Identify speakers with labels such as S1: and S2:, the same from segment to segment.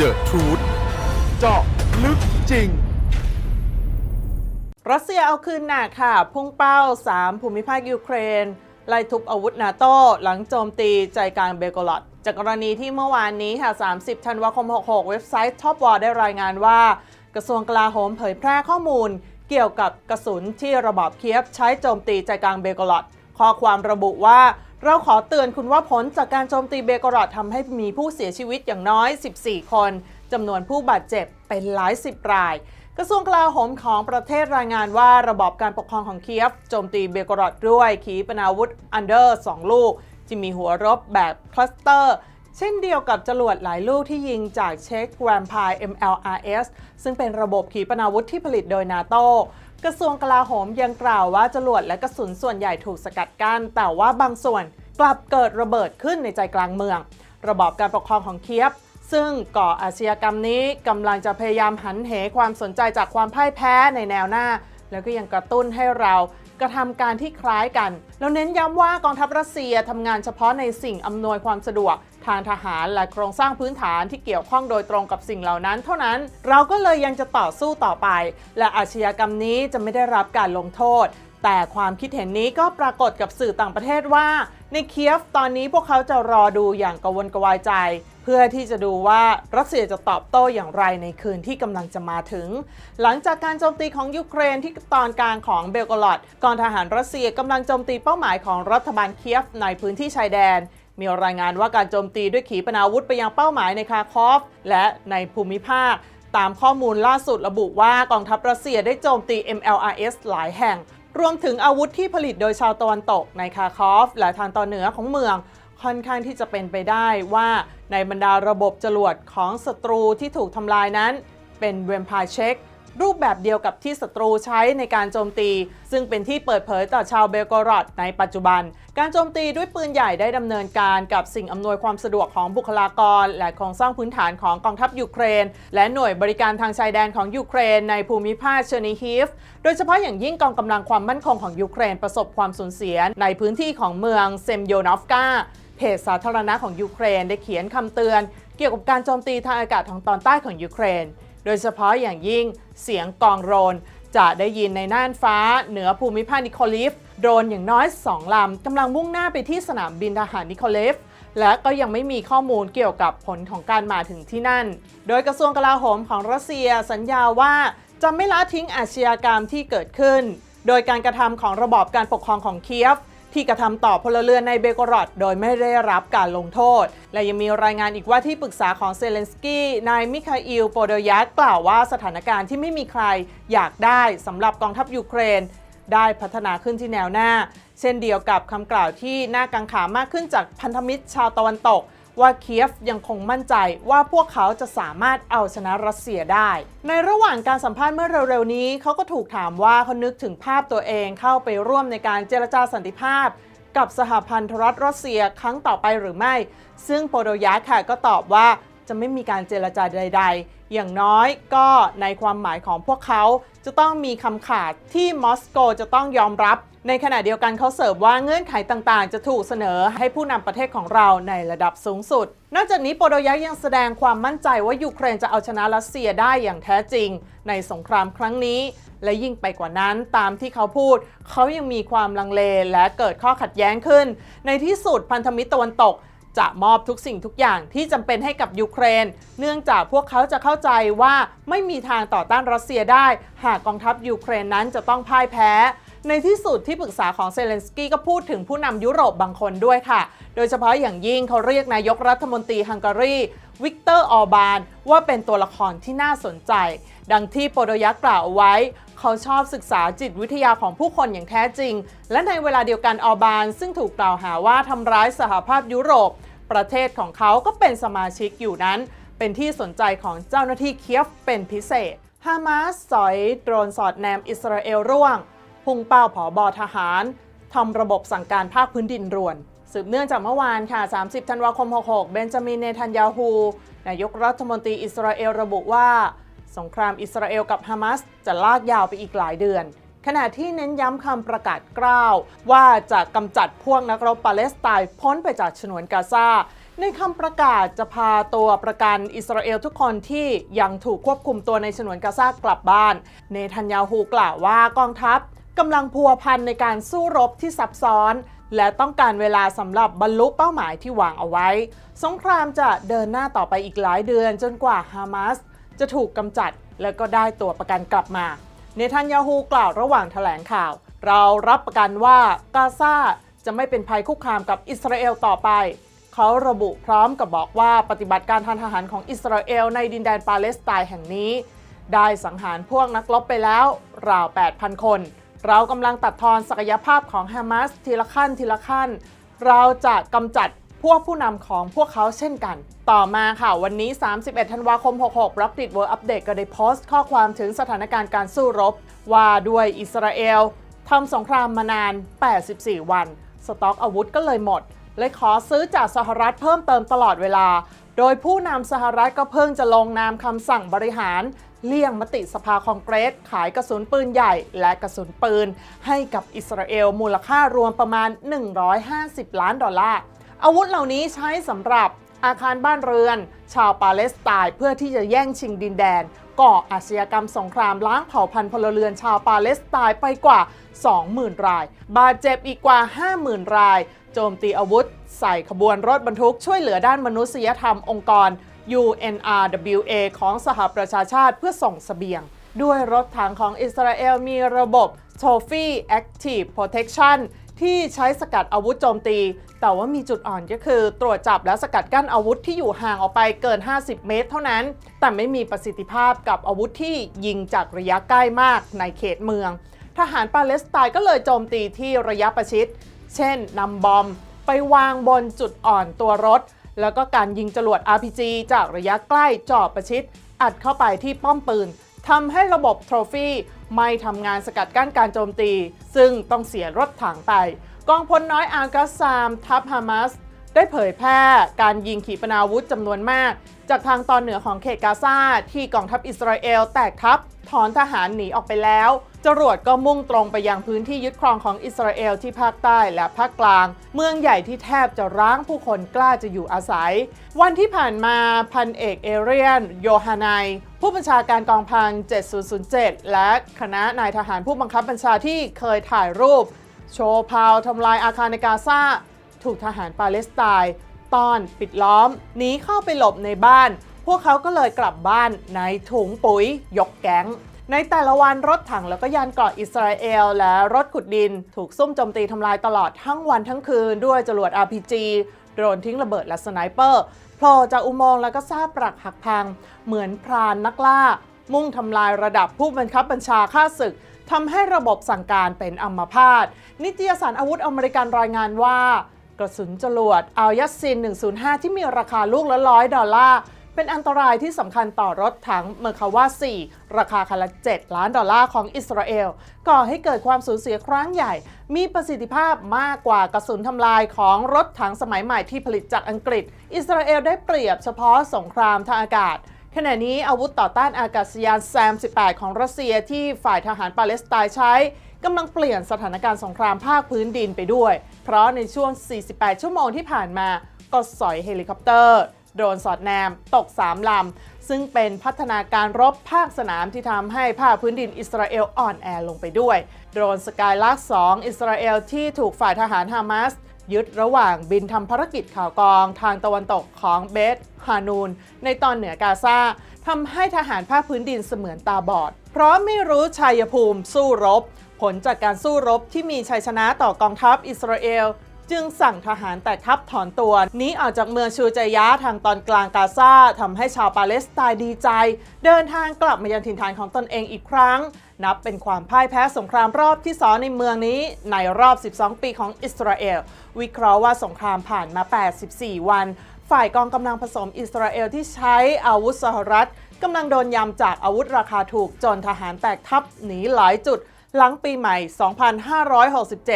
S1: The Truth เจาะลึกจริง
S2: รัสเซียเอาคืนหนักค่ะ พุ่งเป้า 3 ภูมิภาคยูเครน ไล่ทุบอาวุธนาโต้หลังโจมตีใจกลางเบลโกรอดจากกรณีที่เมื่อวานนี้ค่ะ 30 ธันวาคม 66 เว็บไซต์ Top War ได้รายงานว่า กระทรวงกลาโหมเผยแพร่ข้อมูล เกี่ยวกับกระสุนที่ระบอบเคียฟใช้โจมตีใจกลางเบลโกรอดข้อความระบุว่า เราขอเตือนคุณว่าผลจากการโจมตีเบกรอดทำให้มีผู้เสียชีวิตอย่างน้อย 14 คนจำนวนผู้บาดเจ็บเป็นหลายสิบราย กระทรวงกลาโหมของประเทศรายงานว่าระบอบการปกครองของเคียฟโจมตีเบกรอดด้วยขีปนาวุธอันเดอร์ 2 ลูกที่มีหัวรบแบบคลัสเตอร์ เช่นเดียวกับจรวดหลายลูกที่ยิงจากเช็คแวมไพร์ MLRS ซึ่งเป็นระบบขีปนาวุธที่ผลิตโดยนาโต กระทรวงกลาโหมยังกล่าวว่าจรวดและกระสุนส่วนใหญ่ถูกสกัดกั้นแต่ว่าบางส่วนกลับเกิดระเบิดขึ้นในใจกลางเมือง ระบอบการปกครองของเคียฟซึ่งก่ออาชญากรรมนี้กำลังจะพยายามหันเหความสนใจจากความพ่ายแพ้ในแนวหน้า แล้วก็ยังกระตุ้นให้เรากระทำการที่คล้ายกัน แล้วเน้นย้ำว่ากองทัพรัสเซียทำงานเฉพาะในสิ่งอำนวยความสะดวก ทางทหารและโครงสร้างพื้นฐานที่เกี่ยวข้องโดยตรงกับสิ่งเหล่านั้น เท่านั้นเราก็เลยยังจะต่อสู้ต่อไป และอาชญากรรมนี้จะไม่ได้รับการลงโทษ แต่ความคิดเห็นนี้ก็ปรากฏกับสื่อต่างประเทศว่า ในเคียฟตอนนี้พวกเขาจะรอดูอย่างกระวนกวายใจเพื่อที่จะดูว่ารัสเซียจะตอบโต้อย่างไรในคืนที่กำลังจะมาถึง หลังจากการโจมตีของยูเครนที่ตอนกลางของเบลกรอดกองทหารรัสเซียกำลังโจมตีเป้าหมายของรัฐบาลเคียฟในพื้นที่ชายแดน มีรายงานว่าการโจมตีด้วยขีปนาวุธไปยังเป้าหมายในคาคอฟ และในภูมิภาค ตามข้อมูลล่าสุดระบุว่ากองทัพรัสเซียได้โจมตี MLRS หลายแห่ง รวมถึงอาวุธที่ผลิตโดยชาวตะวันตกในคาคอฟ และทางตอนเหนือของเมือง ค่อนข้างที่จะเป็นไปได้ว่าในบรรดาระบบจรวดของศัตรูที่ถูกทำลายนั้น เป็นเวมพร์เช็ค รูปแบบเดียวกับที่ศัตรูใช้ในการโจมตี ซึ่งเป็นที่เปิดเผยต่อชาวเบลกรอดในปัจจุบัน การโจมตีด้วยปืนใหญ่ได้ดำเนินการกับสิ่งอำนวยความสะดวกของบุคลากร และโครงสร้างพื้นฐานของกองทัพยูเครน และหน่วยบริการทางชายแดนของยูเครนในภูมิภาคเชอร์นิฮีฟโดยเฉพาะอย่างยิ่งกองกำลังความมั่นคงของยูเครนประสบความสูญเสียในพื้นที่ของเมืองเซมโยนอฟกาเพจสาธารณะของยูเครนได้เขียนคำเตือน เกี่ยวกับการโจมตีทางอากาศทางตอนใต้ของยูเครน โดยเฉพาะอย่างยิ่งเสียงกองโดรนจะได้ยินในน่านฟ้าเหนือภูมิภาคนิโคลิฟโดรนอย่างน้อย 2 ลำกำลังมุ่งหน้าไปที่สนามบินทหารนิโคลิฟและก็ยังไม่มีข้อมูลเกี่ยวกับผลของการมาถึงที่นั่น โดยกระทรวงกลาโหมของรัสเซียสัญญาว่าจะไม่ละทิ้งอาชญากรรมที่เกิดขึ้น โดยการกระทำของระบอบการปกครองของเคียฟ ที่กระทำต่อพลเรือนในเบโกรอดโดยไม่ได้รับการลงโทษ และยังมีรายงานอีกว่าที่ปรึกษาของเซเลนสกี้นายมิคาอิลโปโดยักกล่าวว่าสถานการณ์ที่ไม่มีใครอยากได้สำหรับกองทัพยูเครนได้พัฒนาขึ้นที่แนวหน้า เช่นเดียวกับคำกล่าวที่น่ากังขามากขึ้นจากพันธมิตรชาวตะวันตก ว่าเคียฟยังคงมั่นใจว่าพวกเขาจะสามารถเอาชนะรัสเซียได้ ในระหว่างการสัมภาษณ์เมื่อเร็วๆนี้ เขาก็ถูกถามว่าเขานึกถึงภาพตัวเองเข้าไปร่วมในการเจรจาสันติภาพ กับสหพันธรัฐรัสเซียครั้งต่อไปหรือไม่ ซึ่งโปโดยักค่ะก็ตอบว่าจะไม่มีการเจรจาใด ๆ อย่างน้อยก็ในความหมายของพวกเขาจะต้องมีคำขาดที่มอสโกจะต้องยอมรับ ในขณะเดียวกันเขาเสิร์ฟว่าเงื่อนไขต่างๆ จะถูกเสนอให้ผู้นำประเทศของเราในระดับสูงสุด นอกจากนี้โปโดยักยังแสดงความมั่นใจว่ายูเครนจะเอาชนะรัสเซียได้อย่างแท้จริง ในสงครามครั้งนี้ และยิ่งไปกว่านั้นตามที่เขาพูด เขายังมีความลังเลและเกิดข้อขัดแย้งขึ้น ในที่สุดพันธมิตรตะวันตกจะมอบทุกสิ่งทุกอย่างที่จำเป็นให้กับยูเครน เนื่องจากพวกเขาจะเข้าใจว่าไม่มีทางต่อต้านรัสเซียได้ หากกองทัพยูเครนนั้นจะต้องพ่ายแพ้ ในที่สุดที่ปรึกษาของเซเลนสกี้ก็พูดถึงผู้นำยุโรปบางคนด้วยค่ะ โดยเฉพาะอย่างยิ่งเขาเรียกนายกรัฐมนตรีฮังการีวิกเตอร์ออบานว่าเป็นตัวละครที่น่าสนใจ ดังที่โปโดยักกล่าวไว้ เขาชอบศึกษาจิตวิทยาของผู้คนอย่างแท้จริง และในเวลาเดียวกันออบานซึ่งถูกกล่าวหาว่าทำร้ายสหภาพยุโรป ประเทศของเขาก็เป็นสมาชิกอยู่นั้น เป็นที่สนใจของเจ้าหน้าที่เคียฟเป็นพิเศษฮามาสสอยโดรนสอดแนมอิสราเอลร่วง พุ่งเป้าผอบอทหารทำระบบสั่งการภาคพื้นดินรวน สืบเนื่องจากเมื่อวานค่ะ 30 ธันวาคม 66 เบนจามิน เนทันยาฮู นายกรัฐมนตรีอิสราเอลระบุว่า สงครามอิสราเอลกับฮามาสจะลากยาวไปอีกหลายเดือน ขณะที่เน้นย้ำคำประกาศกล้าว ว่าจะกำจัดพวกนักรบปาเลสไตน์พ้นไปจากฉนวนกาซาในคำประกาศจะพาตัวประกันอิสราเอลทุกคนที่ยังถูกควบคุมตัวในฉนวนกาซากลับบ้าน เนทันยาฮูกล่าวว่ากองทัพ กำลังพัวพันในการสู้รบที่ซับซ้อน และต้องการเวลาสำหรับบรรลุเป้าหมายที่วางเอาไว้ สงครามจะเดินหน้าต่อไปอีกหลายเดือนจนกว่าฮามาสจะถูกกำจัดแล้วก็ได้ตัวประกันกลับมา เนทันยาฮูกล่าวระหว่างแถลงข่าว เรารับประกันว่ากาซาจะไม่เป็นภัยคุกคามกับอิสราเอลต่อไป เขาระบุพร้อมกับบอกว่าปฏิบัติการทางทหารของอิสราเอลในดินแดนปาเลสไตน์แห่งนี้ ได้สังหารพวกนักรบไปแล้วราว 8,000 คน เรากำลังตัดทอนศักยภาพของฮามาสทีละขั้นทีละขั้น เราจะกำจัดพวกผู้นำของพวกเขาเช่นกัน ต่อมาค่ะ วันนี้ 31 ธันวาคม 66รักดิดเวิร์อัปเดตก็ได้โพสต์ข้อความถึงสถานการณ์การสู้รบ ว่าด้วยอิสราเอลทำสงครามมานาน 84 วัน สต็อกอาวุธก็เลยหมด เลยขอซื้อจากสหรัฐเพิ่มเติมตลอดเวลา โดยผู้นำสหรัฐก็เพิ่งจะลงนามคำสั่งบริหาร เลี่ยงมติสภาคองเกรส ขายกระสุนปืนใหญ่ และกระสุนปืน ให้กับอิสราเอลมูลค่ารวมประมาณ 150 ล้านดอลลาร์ อาวุธเหล่านี้ใช้สำหรับอาคารบ้านเรือน ชาวปาเลสไตน์เพื่อที่จะแย่งชิงดินแดน ก่ออาชญากรรมสงครามล้างเผ่าพันธุ์พลเรือนชาวปาเลสไตน์ไปกว่า 20,000 ราย บาดเจ็บอีกกว่า 50,000 ราย โจมตีอาวุธ ใส่ขบวนรถบรรทุกช่วยเหลือด้านมนุษยธรรมองค์กร UNRWA ของสหประชาชาติเพื่อส่งเสบียง ด้วยรถถังของอิสราเอลมีระบบ Trophy Active Protection ที่ใช้สกัดอาวุธโจมตี แต่ว่ามีจุดอ่อนก็คือ ตรวจจับและสกัดกั้นอาวุธที่อยู่ห่างออกไปเกิน 50 เมตร เท่านั้น แต่ไม่มีประสิทธิภาพกับอาวุธที่ยิงจากระยะใกล้มากในเขตเมือง ทหารปาเลสไตน์ก็เลยโจมตีที่ระยะประชิด เช่นนำบอม ไปวางบนจุดอ่อนตัวรถ แล้วก็การยิงจรวด RPG จากระยะใกล้จอบประชิด อัดเข้าไปที่ป้อมปืนทำให้ระบบโทรฟี่ไม่ทำงานสกัดกั้นการโจมตี ซึ่งต้องเสียรถถังไป กองพลน้อยอากาซามทัพฮามาส ได้เผยแพร่การยิงขีปนาวุธจำนวนมาก จากทางตอนเหนือของเขตกาซาที่กองทัพอิสราเอลแตกทัพ ถอนทหารหนีออกไปแล้ว จรวดก็มุ่งตรงไปยังพื้นที่ยึดครองของอิสราเอลที่ภาคใต้และภาคกลาง เมืองใหญ่ที่แทบจะร้างผู้คนกล้าจะอยู่อาศัย วันที่ผ่านมาพันเอกเอเรียน โยฮานายผู้บัญชาการกองพัน 7007 และคณะนายทหารผู้บังคับบัญชาที่เคยถ่ายรูป โชว์พาวทำลายอาคารในกาซา ถูกทหารปาเลสไตน์ต้อนปิดล้อมหนีเข้าไปหลบในบ้าน พวกเขาก็เลยกลับบ้านในถุงปุ๋ยยกแก๊งในแต่ละวันรถถังแล้วก็ยานเกราะอิสราเอล และรถขุดดิน ถูกซุ่มโจมตีทำลายตลอดทั้งวันทั้งคืน ด้วยจรวด RPG โดรนทิ้งระเบิดและสไนเปอร์โผล่จากอุโมงค์แล้วก็ซากปรักหักพัง เหมือนพรานนักล่า มุ่งทำลายระดับผู้บังคับบัญชาข้าศึกทำให้ระบบสั่งการเป็นอัมพาตนิตยสารอาวุธอเมริกันรายงานว่า กระสุนจรวดอัลยัสซิน 105 ที่มีราคาลูกละร้อยดอลลาร์ เป็นอันตรายที่สำคัญต่อรถถังเมอร์คาวา4 ราคาคันละ 7 ล้านดอลลาร์ของอิสราเอล ก่อให้เกิดความสูญเสียครั้งใหญ่ มีประสิทธิภาพมากกว่ากระสุนทำลายของรถถังสมัยใหม่ที่ผลิตจากอังกฤษ อิสราเอลได้เปรียบเฉพาะสงครามทางอากาศขณะนี้อาวุธต่อต้านอากาศยานแซม 18 ของรัสเซียที่ฝ่ายทหารปาเลสไตน์ใช้ กำลังเปลี่ยนสถานการณ์สงครามภาคพื้นดินไปด้วย เพราะในช่วง 48 ชั่วโมงที่ผ่านมาก็สอยเฮลิคอปเตอร์ โดรนสอดแนม ตก 3 ลำ ซึ่งเป็นพัฒนาการรบภาคสนามที่ทำให้ภาคพื้นดินอิสราเอลอ่อนแอลงไปด้วย โดรนสกายลัก2อิสราเอลที่ถูกฝ่ายทหารฮามาสยึดระหว่างบินทำภารกิจข่าวกรองทางตะวันตกของเบธฮานูน ในตอนเหนือกาซาทำให้ทหารภาคพื้นดินเสมือนตาบอด เพราะไม่รู้ชัยภูมิสู้รบ ลจากการสู้รบที่มีชัยชนะต่อกองทัพอิสราเอล จึงสั่งทหารแตกทัพถอนตัวหนี้ออกจากเมืองชูจยะทางตอนกลางกาซาทำให้ชาวปาเลสไตน์ดีใจ เดินทางกลับมายังถิ่นฐานของตนเองอีกครั้ง นับเป็นความพ่ายแพ้สงครามรอบที่สองในเมืองนี้ ในรอบ 12 ปีของอิสราเอล วิเคราะห์ว่าสงครามผ่านมา 84 วันฝ่ายกองกำลังผสมอิสราเอลที่ใช้อาวุธสหรัฐกำลังโดนยำจากอาวุธราคาถูกจนทหารแตกทัพหนีหลายจุด หลังปีใหม่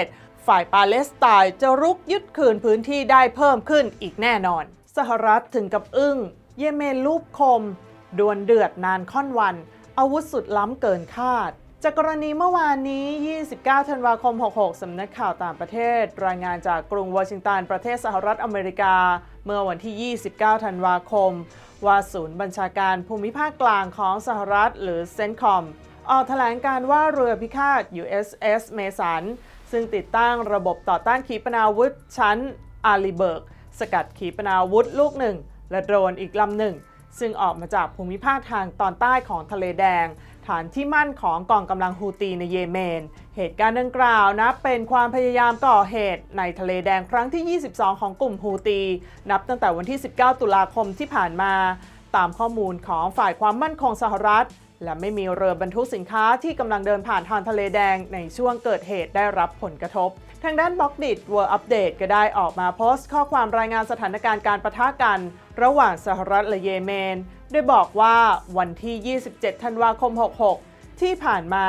S2: 2567 ฝ่ายปาเลสไตน์จะรุกยึดคืนพื้นที่ได้เพิ่มขึ้นอีกแน่นอน สหรัฐถึงกับอึ้ง เยเมนรูปคม ดวลเดือดนานค่อนวัน อาวุธสุดล้ำเกินคาดจากกรณีเมื่อวานนี้ 29 ธันวาคม 66 สำนักข่าวต่างประเทศ รายงานจากกรุงวอชิงตัน ประเทศสหรัฐอเมริกา เมื่อวันที่ 29 ธันวาคม ว่าศูนย์บัญชาการภูมิภาคกลางของสหรัฐหรือ CENTCOM อ อกแถลงการว่าเรือพิฆาต USS เมสันซึ่งติดตั้งระบบต่อต้านขีปนาวุธชั้นอารีเบิร์ก สกัดขีปนาวุธลูกหนึ่ง และโดรนอีกลำหนึ่ง ซึ่งออกมาจากภูมิภาคทางตอนใต้ของทะเลแดง ฐานที่มั่นของกองกำลังฮูตีในเยเมน เหตุการณ์ดังกล่าวนะเป็นความพยายามก่อเหตุในทะเลแดงครั้งที่ 22 ของกลุ่มฮูตี นับตั้งแต่วันที่ 19 ตุลาคมที่ผ่านมา ตามข้อมูลของฝ่ายความมั่นคงสหรัฐ และไม่มีเรือบรรทุกสินค้าที่กำลังเดินผ่านทางทะเลแดงในช่วงเกิดเหตุได้รับผลกระทบ ทางด้านบล็อกดิ World Update ก็ได้ออกมาโพสต์ข้อความรายงานสถานการณ์การประทะกัน ระหว่างสหรัฐและเยเมน โดยบอกว่าวันที่ 27 ธันวาคม 66 ที่ผ่านมา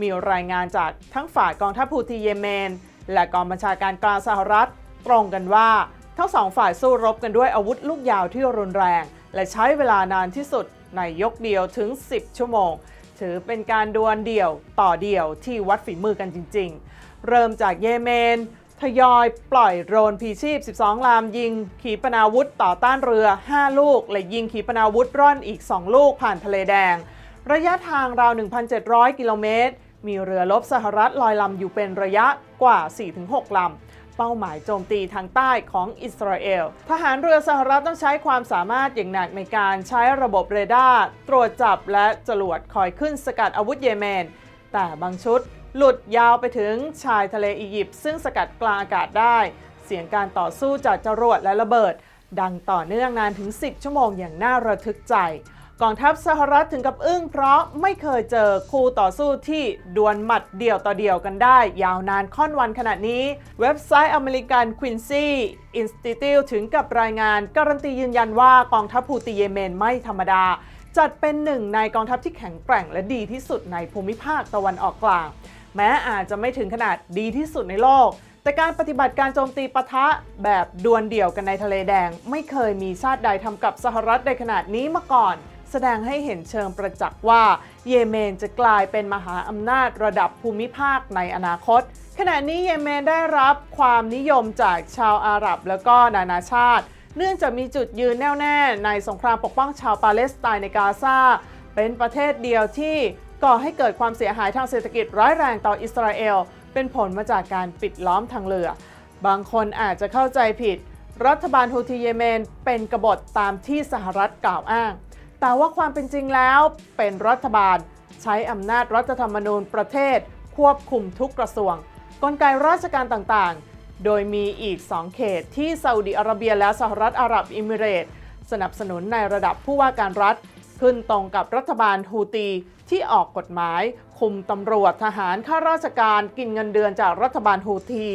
S2: มีรายงานจากทั้งฝ่ายกองทัพฮูตีเยเมน และกองบัญชาการกลางสหรัฐ ตรงกันว่าทั้งสองฝ่ายสู้รบกันด้วยอาวุธลูกยาวที่รุนแรง และใช้เวลานานที่สุด ในยกเดียวถึง 10 ชั่วโมง ถือเป็นการดวลเดี่ยวต่อเดี่ยวที่วัดฝีมือกันจริง ๆ เริ่มจากเยเมน ทยอยปล่อยโรนพีชีพ 12ลำยิง ขีปนาวุธต่อต้านเรือ 5 ลูก และยิงขีปนาวุธร่อนอีก 2 ลูกผ่านทะเลแดง ระยะทางราว 1,700 กิโลเมตร มีเรือลบสหรัฐลอยลำอยู่เป็นระยะกว่า 4-6 ลำ เป้าหมายโจมตีทางใต้ของอิสราเอล ทหารเรือสหรัฐต้องใช้ความสามารถอย่างหนักในการใช้ระบบเรดาร์ตรวจจับและจรวดคอยขึ้นสกัดอาวุธเยเมน แต่บางชุดหลุดยาวไปถึงชายทะเลอียิปต์ซึ่งสกัดกลางอากาศได้ เสียงการต่อสู้จากจรวดและระเบิด ดังต่อเนื่องนานถึง 10 ชั่วโมงอย่างน่าระทึกใจ กองทัพสหรัฐถึงกับอึ้งเพราะไม่เคยเจอคู่ต่อสู้ที่ดวลหมัดเดี่ยวต่อเดี่ยวกันได้ ยาวนานค่อนวันขนาดนี้ เว็บไซต์อเมริกันควินซี่อินสติทิวถึงกับรายงาน การันตียืนยันว่ากองทัพฮูตีเยเมนไม่ธรรมดา จัดเป็นหนึ่งในกองทัพที่แข็งแกร่งและดีที่สุดในภูมิภาคตะวันออกกลาง แม้อาจจะไม่ถึงขนาดดีที่สุดในโลกแต่การปฏิบัติการโจมตีปะทะแบบดวลเดี่ยวกันในทะเลแดง ไม่เคยมีชาติใดทำกับสหรัฐในขนาดนี้มาก่อน แสดงให้เห็นเชิงประจักษ์ว่า เยเมนจะกลายเป็นมหาอำนาจระดับภูมิภาคในอนาคต ขณะนี้เยเมนได้รับความนิยมจากชาวอาหรับแล้วก็นานาชาติ เนื่องจากมีจุดยืนแน่วแน่ในสงครามปกป้องชาวปาเลสไตน์ในกาซาเป็นประเทศเดียวที่ก่อให้เกิดความเสียหายทางเศรษฐกิจร้ายแรงต่ออิสราเอล เป็นผลมาจากการปิดล้อมทางเรือ บางคนอาจจะเข้าใจผิด รัฐบาลฮูตีเยเมนเป็นกบฏตามที่สหรัฐกล่าวอ้าง แต่ว่าความเป็นจริงแล้วเป็นรัฐบาล ใช้อำนาจรัฐธรรมนูญประเทศ ควบคุมทุกกระทรวง กลไกราชการต่างๆ โดยมีอีก 2 เขตที่ซาอุดิอาระเบียและสหรัฐอาหรับอิมิเรตส์สนับสนุนในระดับผู้ว่าการรัฐ ขึ้นตรงกับรัฐบาลฮูตี ที่ออกกฎหมาย คุมตำรวจทหารข้าราชการกินเงินเดือนจากรัฐบาลฮูตี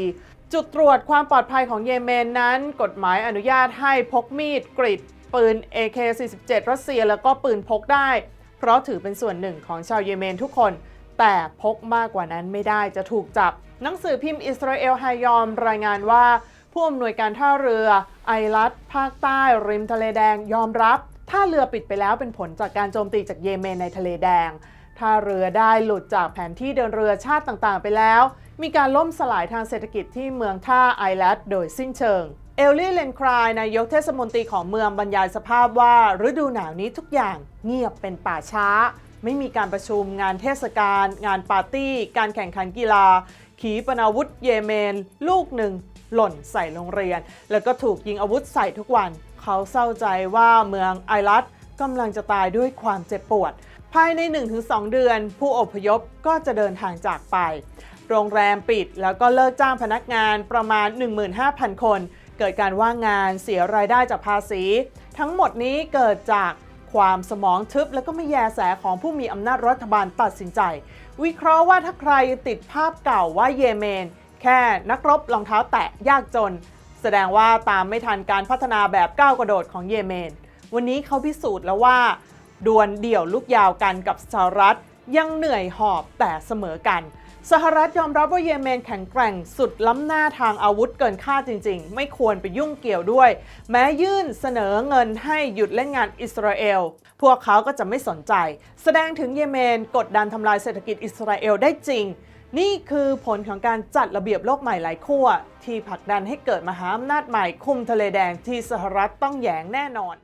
S2: จุดตรวจความปลอดภัยของเยเมนนั้น กฎหมายอนุญาตให้พกมีดกริด ปืน AK-47 รัสเซียแล้วก็ปืนพกได้ เพราะถือเป็นส่วนหนึ่งของชาวเยเมนทุกคน แต่พกมากกว่านั้นไม่ได้จะถูกจับ หนังสือพิมพ์อิสราเอลไฮยอมรายงานว่า ผู้อำนวยการท่าเรือ ไอรัตภาคใต้ริมทะเลแดงยอมรับท่าเรือปิดไปแล้วเป็นผลจากการโจมตีจากเยเมนในทะเลแดงท่าเรือได้หลุดจากแผนที่เดินเรือชาติต่างๆ ไปแล้ว มีการล่มสลายทางเศรษฐกิจที่เมืองท่าไอแลนด์โดยสิ้นเชิง เอลลี่เลนครายนายกเทศมนตรีของเมืองบรรยายสภาพว่า ฤดูหนาวนี้ทุกอย่างเงียบเป็นป่าช้า ไม่มีการประชุมงานเทศกาล งานปาร์ตี้ การแข่งขันกีฬา ขีปนาวุธเยเมน ลูกหนึ่ง หล่นใส่โรงเรียน แล้วก็ถูกยิงอาวุธใส่ทุกวัน เขาเศร้าใจว่าเมืองไอรัตกำลังจะตายด้วยความเจ็บปวด ภายใน 1-2 เดือน ผู้อพยพก็จะเดินทางจากไป โรงแรมปิดแล้วก็เลิกจ้างพนักงานประมาณ 15,000 คน เกิดการว่างงานเสียรายได้จากภาษี ทั้งหมดนี้เกิดจากความสมองทึบและก็ไม่แยแสของผู้มีอำนาจรัฐบาลตัดสินใจ วิเคราะห์ว่าถ้าใครติดภาพเก่าว่าเยเมน แค่นักรบรองเท้าแตะยากจน แสดงว่าตามไม่ทันการพัฒนาแบบก้าวกระโดดของเยเมน วันนี้เขาพิสูจน์แล้วว่า ดวลเดี่ยวลูกยาวกันกับสหรัฐยังเหนื่อยหอบแต่เสมอกัน สหรัฐยอมรับว่าเยเมนแข็งแกร่งสุดล้ำหน้าทางอาวุธเกินค่าจริง ๆ ไม่ควรไปยุ่งเกี่ยวด้วย แม้ยื่นเสนอเงินให้หยุดเล่นงานอิสราเอล พวกเขาก็จะไม่สนใจ แสดงถึงเยเมนกดดันทำลายเศรษฐกิจอิสราเอลได้จริง นี่คือผลของการจัดระเบียบโลกใหม่หลายขั้วที่ผลักดันให้เกิดมหาอำนาจใหม่คุมทะเลแดงที่สหรัฐต้องแยงแน่นอน